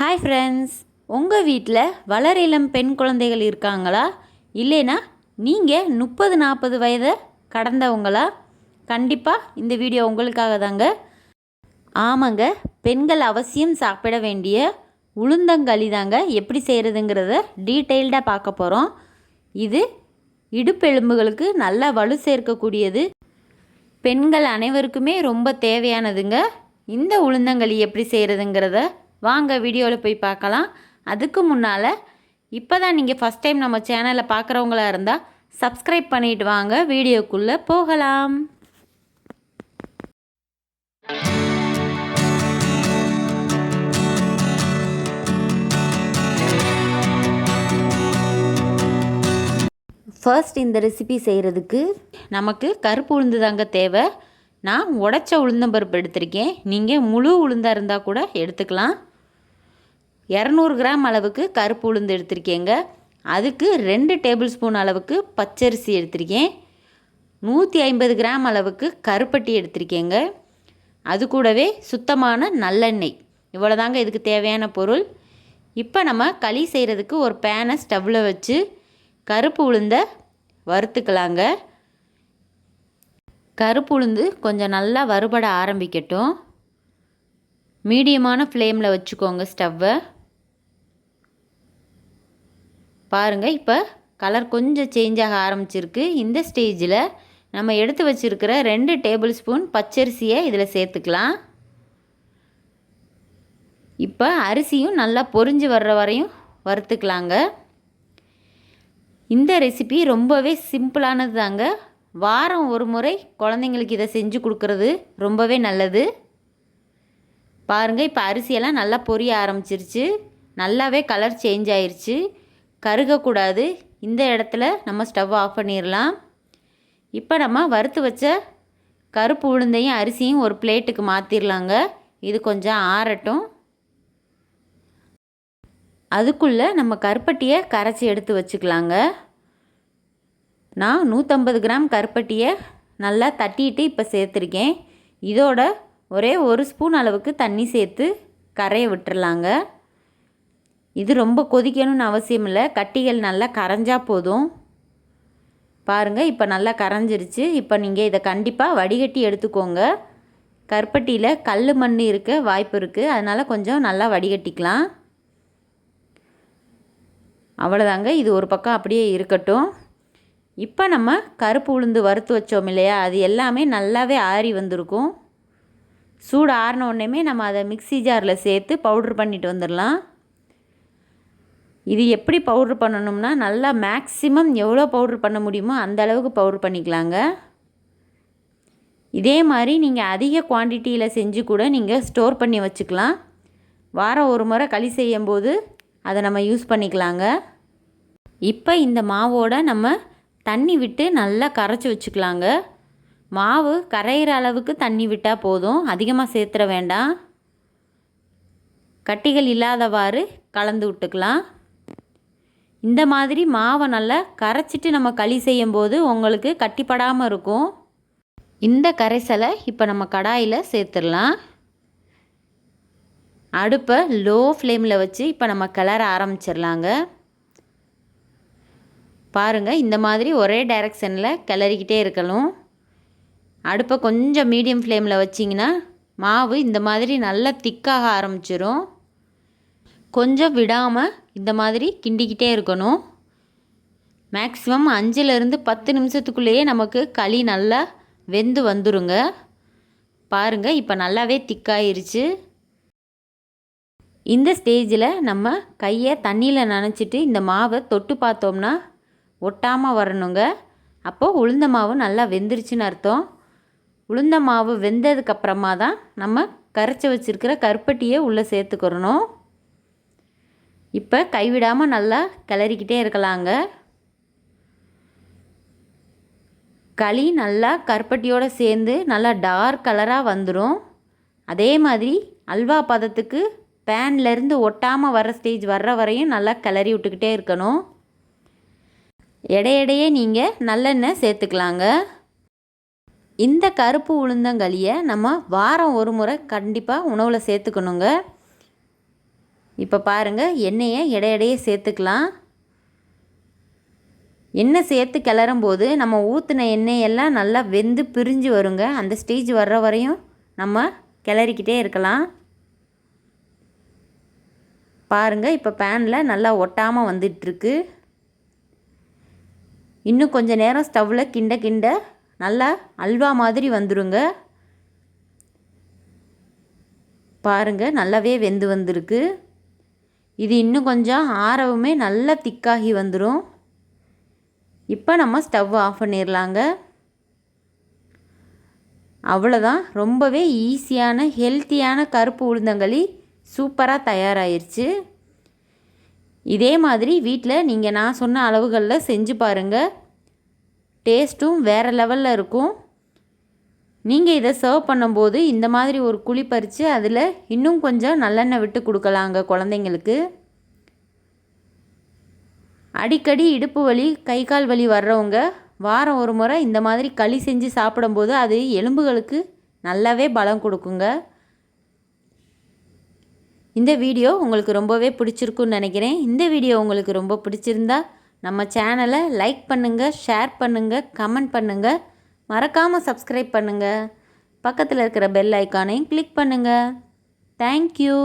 Hi friends உங்கள் வீட்டில் வளர இளம் பெண் குழந்தைகள் இருக்காங்களா? இல்லைனா நீங்கள் முப்பது நாற்பது வயதை கடந்தவங்களா? கண்டிப்பாக இந்த வீடியோ உங்களுக்காக தாங்க. ஆமாங்க பெண்கள் அவசியம் சாப்பிட வேண்டிய உளுந்தங்களி தாங்க எப்படி செய்கிறதுங்கிறத டீட்டெயில்டாக பார்க்க போகிறோம் இது இடுப்பெலும்புகளுக்கு நல்ல வலு சேர்க்கக்கூடியது. பெண்கள் அனைவருக்குமே ரொம்ப தேவையானதுங்க. இந்த உளுந்தங்களி எப்படி செய்கிறதுங்கிறத வாங்க வீடியோவில் போய் பார்க்கலாம். அதுக்கு முன்னால் இப்போ தான் நீங்கள் ஃபஸ்ட் டைம் நம்ம சேனலை பார்க்குறவங்களா இருந்தால் சப்ஸ்கிரைப் பண்ணிட்டு வாங்க. வீடியோக்குள்ளே போகலாம். ஃபர்ஸ்ட் இந்த ரெசிபி செய்கிறதுக்கு நமக்கு கருப்பு உளுந்து தாங்க தேவை. நான் உடச்ச உளுந்தம்பருப்பு எடுத்திருக்கேன். நீங்கள் முழு உளுந்தாக இருந்தால் கூட எடுத்துக்கலாம். இரநூறு கிராம் அளவுக்கு கருப்பு உளுந்து எடுத்திருக்கேங்க. அதுக்கு ரெண்டு டேபிள் ஸ்பூன் அளவுக்கு பச்சரிசி எடுத்திருக்கேன். நூற்றி ஐம்பது கிராம் அளவுக்கு கருப்பட்டி எடுத்திருக்கேங்க. அது கூடவே சுத்தமான நல்லெண்ணெய். இவ்வளோதாங்க இதுக்கு தேவையான பொருள். இப்போ நம்ம களி செய்கிறதுக்கு ஒரு பேனை ஸ்டவ்வில் வச்சு கருப்பு உளுந்த வறுத்துக்கலாங்க. கருப்பு உளுந்து கொஞ்சம் நல்லா வறுபட ஆரம்பிக்கட்டும். மீடியமான ஃப்ளேமில் வச்சுக்கோங்க ஸ்டவ்வை. பாருங்கள் இப்போ கலர் கொஞ்சம் சேஞ்ச் ஆக ஆரம்பிச்சிருக்கு. இந்த ஸ்டேஜில் நம்ம எடுத்து வச்சுருக்கிற ரெண்டு டேபிள் ஸ்பூன் பச்சரிசியை இதில் சேர்த்துக்கலாம். இப்போ அரிசியும் நல்லா பொரிஞ்சு வர்ற வரையும் வறுத்துக்கலாங்க. இந்த ரெசிபி ரொம்பவே சிம்பிளானது தாங்க வாரம் ஒரு முறை குழந்தைங்களுக்கு இதை செஞ்சு கொடுக்கறது ரொம்பவே நல்லது. பாருங்கள் இப்போ அரிசியெல்லாம் நல்லா பொரிய ஆரம்பிச்சிருச்சு. நல்லாவே கலர் சேஞ்ச் ஆயிடுச்சு கருகக்கூடாது. இந்த இடத்துல நம்ம ஸ்டவ் ஆஃப் பண்ணிடலாம் இப்போ நம்ம வறுத்து வச்ச கருப்பு உளுந்தையும் அரிசியும் ஒரு பிளேட்டுக்கு மாற்றிடலாங்க இது கொஞ்சம் ஆறட்டும். அதுக்குள்ளே நம்ம கருப்பட்டியை கரைச்சி எடுத்து வச்சுக்கலாங்க. நான் நூற்றம்பது கிராம் கருப்பட்டியை நல்லா தட்டிட்டு இப்போ சேர்த்துருக்கேன். இதோட ஒரே ஒரு ஸ்பூன் அளவுக்கு தண்ணி சேர்த்து கரைய விட்டுறலாங்க இது ரொம்ப கொதிக்கணும்னு அவசியம் இல்லை. கட்டிகள் நல்லா கரைஞ்சால் போதும். பாருங்கள் இப்போ நல்லா கரைஞ்சிருச்சு. இப்போ நீங்கள் இதை கண்டிப்பாக வடிகட்டி எடுத்துக்கோங்க. கருப்பட்டியில் கல் மண் இருக்க வாய்ப்பு இருக்குது அதனால் கொஞ்சம் நல்லா வடிகட்டிக்கலாம். அவ்வளோதாங்க இது ஒரு பக்கம் அப்படியே இருக்கட்டும். இப்போ நம்ம கருப்பு உளுந்து வறுத்து வச்சோம் இல்லையா? அது எல்லாமே நல்லாவே ஆறி வந்திருக்கும். சூடு ஆறின உடனேமே நம்ம அதை மிக்சி ஜாரில் சேர்த்து பவுட்ரு பண்ணிட்டு வந்துடலாம். இது எப்படி பவுட்ரு பண்ணணும்னா நல்லா மேக்ஸிமம் எவ்வளோ பவுட்ரு பண்ண முடியுமோ அந்த அளவுக்கு பவுட்ரு பண்ணிக்கலாங்க. இதே மாதிரி நீங்கள் அதிக குவான்டிட்டியில் செஞ்சு கூட நீங்கள் ஸ்டோர் பண்ணி வச்சுக்கலாம். வாரம் ஒரு முறை களி செய்யும்போது அதை நம்ம யூஸ் பண்ணிக்கலாங்க. இப்போ இந்த மாவோட நம்ம தண்ணி விட்டு நல்லா கரைச்சி வச்சுக்கலாங்க. மாவு கரையிற அளவுக்கு தண்ணி விட்டால் போதும் அதிகமாக சேர்த்துற வேண்டாம். கட்டிகள் இல்லாதவாறு கலந்து விட்டுக்கலாம். இந்த மாதிரி மாவை நல்லா கரைச்சிட்டு நம்ம களி செய்யும்போது உங்களுக்கு கட்டிப்படாமல் இருக்கும். இந்த கரைசலை இப்போ நம்ம கடாயில் சேர்த்துடலாம். அடுப்பை லோ ஃப்ளேமில் வச்சு இப்போ நம்ம கிளற ஆரம்பிச்சிடலாங்க. பாருங்கள் இந்த மாதிரி ஒரே டைரக்ஷனில் கிளறிக்கிட்டே இருக்கணும். அடுப்பை கொஞ்சம் மீடியம் ஃப்ளேமில் வச்சிங்கன்னா மாவு இந்த மாதிரி நல்லா திக்காக ஆரம்பிச்சிரும். கொஞ்சம் விடாமல் இந்த மாதிரி கிண்டிக்கிட்டே இருக்கணும். மேக்ஸிமம் அஞ்சுலேருந்து பத்து நிமிஷத்துக்குள்ளேயே நமக்கு களி நல்லா வெந்து வந்துருங்க. பாருங்கள் இப்போ நல்லாவே திக்காயிருச்சு. இந்த ஸ்டேஜில் நம்ம கையை தண்ணியில் நனைச்சிட்டு இந்த மாவை தொட்டு பார்த்தோம்னா ஒட்டாமல் வரணுங்க. அப்போது உளுந்த மாவு நல்லா வெந்துருச்சுன்னு அர்த்தம். உளுந்த மாவு வெந்ததுக்கப்புறமா தான் நம்ம கரைச்சி வச்சுருக்கிற கருப்பட்டியை உள்ளே சேர்த்துக்கிறணும். இப்போ கைவிடாமல் நல்லா கிளறிக்கிட்டே இருக்கலாங்க. களி நல்லா கருப்பட்டியோடு சேர்ந்து நல்லா டார்க் கலராக வந்துடும் அதே மாதிரி அல்வா பதத்துக்கு பேன்லேருந்து ஒட்டாமல் வர ஸ்டேஜ் வர்ற வரையும் நல்லா கிளறி விட்டுக்கிட்டே இருக்கணும். இடையிடையே நீங்கள் நல்லெண்ணெய் சேர்த்துக்கலாங்க. இந்த கருப்பு உளுந்தங்களியை நம்ம வாரம் ஒரு முறை கண்டிப்பாக உணவில் சேர்த்துக்கணுங்க. இப்போ பாருங்கள் எண்ணெயை இடையிடையே சேர்த்துக்கலாம். எண்ணெய் சேர்த்து கிளறும் போது நம்ம ஊற்றின எண்ணெயெல்லாம் நல்லா வெந்து பிரிஞ்சு வருங்க. அந்த ஸ்டேஜ் வர்ற வரையும் நம்ம கிளறிக்கிட்டே இருக்கலாம். பாருங்கள் இப்போ பேனில் நல்லா ஒட்டாமல் வந்துட்டுருக்கு. இன்னும் கொஞ்சம் நேரம் ஸ்டவ்வில் கிண்ட கிண்ட நல்லா அல்வா மாதிரி வந்துருங்க. பாருங்கள் நல்லாவே வெந்து வந்திருக்கு. இது இன்னும் கொஞ்சம் ஆறவுமே நல்லா திக்காகி வந்துடும் இப்போ நம்ம ஸ்டவ் ஆஃப் பண்ணிடலாங்க அவ்வளோதான் ரொம்பவே ஈஸியான ஹெல்த்தியான கருப்பு உளுந்தங்களி சூப்பராக தயாராகிருச்சு இதே மாதிரி வீட்டில் நீங்கள் நான் சொன்ன அளவுகளில் செஞ்சு பாருங்கள் டேஸ்ட்டும் வேறு லெவலில் இருக்கும். நீங்கள் இதை சர்வ் பண்ணும்போது இந்த மாதிரி ஒரு குழி பறித்து அதில் இன்னும் கொஞ்சம் நல்லெண்ணெய் விட்டு கொடுக்கலாங்க குழந்தைங்களுக்கு. அடிக்கடி இடுப்பு வலி கை கால் வலி வர்றவங்க வாரம் ஒரு முறை இந்த மாதிரி களி செஞ்சு சாப்பிடும்போது அது எலும்புகளுக்கு நல்லாவே பலம் கொடுக்குங்க. இந்த வீடியோ உங்களுக்கு ரொம்பவே பிடிச்சிருக்குன்னு நினைக்கிறேன். இந்த வீடியோ உங்களுக்கு ரொம்ப பிடிச்சிருந்தா நம்ம சேனலை லைக் பண்ணுங்கள் ஷேர் பண்ணுங்கள் கமெண்ட் பண்ணுங்கள் மறக்காமல் சப்ஸ்கிரைப் பண்ணுங்கள் பக்கத்தில் இருக்கிற பெல் ஐக்கானையும் கிளிக் பண்ணுங்கள் தேங்க்யூ